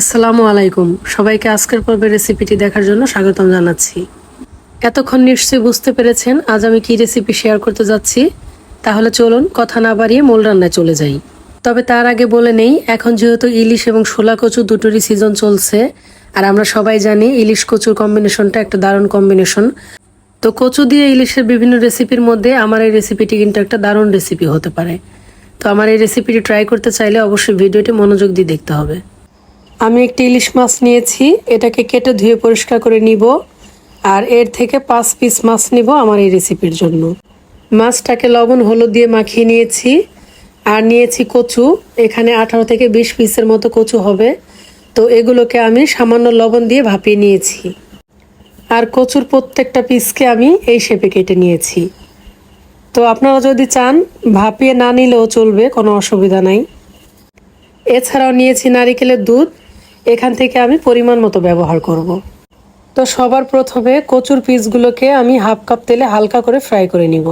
আসসালামু আলাইকুম। সবাইকে আজকের পর্বের রেসিপিটি দেখার জন্য স্বাগতম জানাচ্ছি। এতক্ষণ নিশ্চয়ই বুঝতে পেরেছেন, আজ আমি কি রেসিপি শেয়ার করতে যাচ্ছি? তাহলে চলুন কথা না বাড়িয়ে মূল রান্নায় চলে যাই। তবে তার আগে বলে নেই, এখন যেহেতু ইলিশ এবং শোলা কচু দুটোরই সিজন চলছে, আর আমরা সবাই জানি ইলিশ কচুর কম্বিনেশনটা একটা দারুণ কম্বিনেশন তো কচু দিয়ে ইলিশের বিভিন্ন রেসিপির মধ্যে আমার এই রেসিপিটি কিন্তু একটা দারুণ রেসিপি হতে পারে। তো আমার এই রেসিপিটি ট্রাই করতে চাইলে অবশ্যই ভিডিওটি মনোযোগ দিয়ে দেখতে হবে। আমি একটি ইলিশ মাছ নিয়েছি, এটাকে কেটে ধুয়ে পরিষ্কার করে নিব, আর এর থেকে পাঁচ পিস মাছ নিব আমার এই রেসিপির জন্য। মাছটাকে লবণ, হলুদ দিয়ে মাখিয়ে নিয়েছি, আর নিয়েছি কচু। এখানে আঠারো থেকে বিশ পিসের মতো কচু হবে। তো এগুলোকে আমি সামান্য লবণ দিয়ে ভাপিয়ে নিয়েছি। আর কচুর প্রত্যেকটা পিসকে আমি এই শেপে কেটে নিয়েছি। তো আপনারা যদি চান, ভাপিয়ে না নিলেও চলবে, কোনো অসুবিধা নাই। এছাড়াও নিয়েছি নারিকেলের দুধ। এখান থেকে আমি পরিমাণ মতো ব্যবহার করব। তো সবার প্রথমে কচুর পিসগুলোকে আমি হাফ কাপ তেলে হালকা করে ফ্রাই করে নিব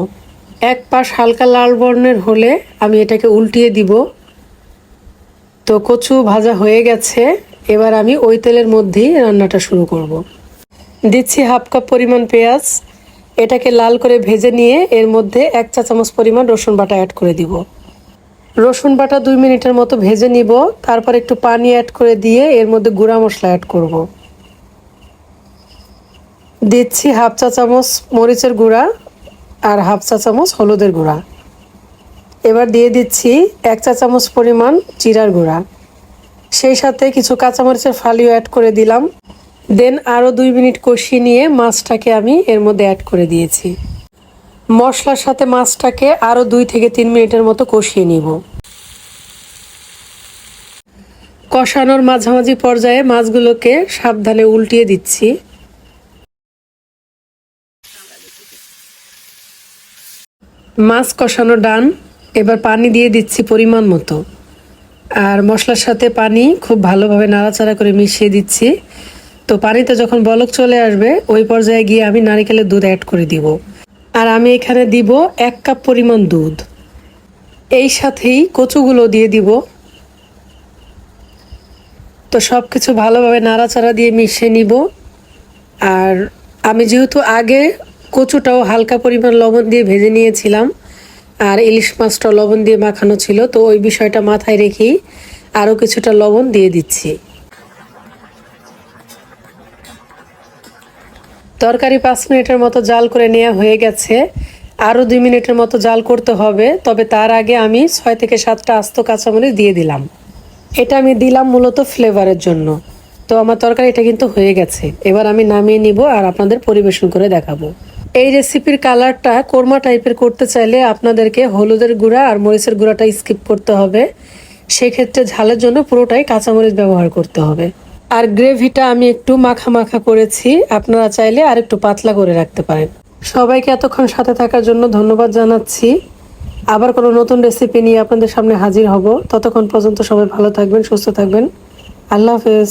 এক পাশ হালকা লাল বর্ণের হলে আমি এটাকে উল্টিয়ে দিব তো কচু ভাজা হয়ে গেছে, এবার আমি ওই তেলের মধ্যেই রান্নাটা শুরু করব। দিচ্ছি হাফ কাপ পরিমাণ পেঁয়াজ, এটাকে লাল করে ভেজে নিয়ে এর মধ্যে এক চা চামচ পরিমাণ রসুন বাটা অ্যাড করে দিব রসুন বাটা দুই মিনিটের মতো ভেজে নিব, তারপর একটু পানি অ্যাড করে দিয়ে এর মধ্যে গুঁড়া মশলা অ্যাড করব। দিচ্ছি হাফ চা চামচ মরিচের গুঁড়া আর হাফ চা চামচ হলুদের গুঁড়া। এবার দিয়ে দিচ্ছি এক চা চামচ পরিমাণ জিরার গুঁড়া। সেই সাথে কিছু কাঁচামরিচের ফালিও অ্যাড করে দিলাম। দেন আরও দুই মিনিট কষিয়ে নিয়ে মাছটাকে আমি এর মধ্যে অ্যাড করে দিয়েছি। মশলার সাথে মাছটাকে আরও দুই থেকে তিন মিনিটের মতো কষিয়ে নিব। কষানোর মাঝামাঝি পর্যায়ে মাছগুলোকে সাবধানে উল্টিয়ে দিচ্ছি। মাছ কষানো ডান, এবার পানি দিয়ে দিচ্ছি পরিমাণ মতো। আর মশলার সাথে পানি খুব ভালোভাবে নাড়াচাড়া করে মিশিয়ে দিচ্ছি। তো পানিতে যখন বলক চলে আসবে, ওই পর্যায়ে গিয়ে আমি নারিকেলের দুধ অ্যাড করে দিব। আর আমি এখানে দিব এক কাপ পরিমাণ দুধ। এই সাথেই কচুগুলো দিয়ে দিব। তো সব কিছু ভালোভাবে নাড়াচাড়া দিয়ে মিশিয়ে নিব। আর আমি যেহেতু আগে কচুটাও হালকা পরিমাণ লবণ দিয়ে ভেজে নিয়েছিলাম, আর ইলিশ মাছটা লবণ দিয়ে মাখানো ছিল, তো ওই বিষয়টা মাথায় রেখেই আরও কিছুটা লবণ দিয়ে দিচ্ছি। তরকারি পাঁচ মিনিটের মতো জাল করে নেওয়া হয়ে গেছে। আরও দুই মিনিটের মতো জাল করতে হবে, তবে তার আগে আমি ছয় থেকে সাতটা আস্ত কাঁচামরিচ দিয়ে দিলাম। এটা আমি দিলাম মূলত ফ্লেভারের জন্য। তো আমার তরকারি এটা কিন্তু হয়ে গেছে। এবার আমি নামিয়ে নিব আর আপনাদের পরিবেশন করে দেখাবো। এই রেসিপির কালারটা কোরমা টাইপের করতে চাইলে আপনাদেরকে হলুদের গুঁড়া আর মরিচের গুঁড়াটা স্কিপ করতে হবে। সেক্ষেত্রে ঝালের জন্য পুরোটাই কাঁচামরিচ ব্যবহার করতে হবে। আর গ্রেভিটা আমি একটু মাখা মাখা করেছি। আপনারা চাইলে আর একটু পাতলা করে রাখতে পারেন। সবাইকে এতক্ষণ সাথে থাকার জন্য ধন্যবাদ জানাচ্ছি। আবার কোনো নতুন রেসিপি নিয়ে আপনাদের সামনে হাজির হব। ততক্ষণ পর্যন্ত সবাই ভালো থাকবেন, সুস্থ থাকবেন। আল্লাহ হাফেজ।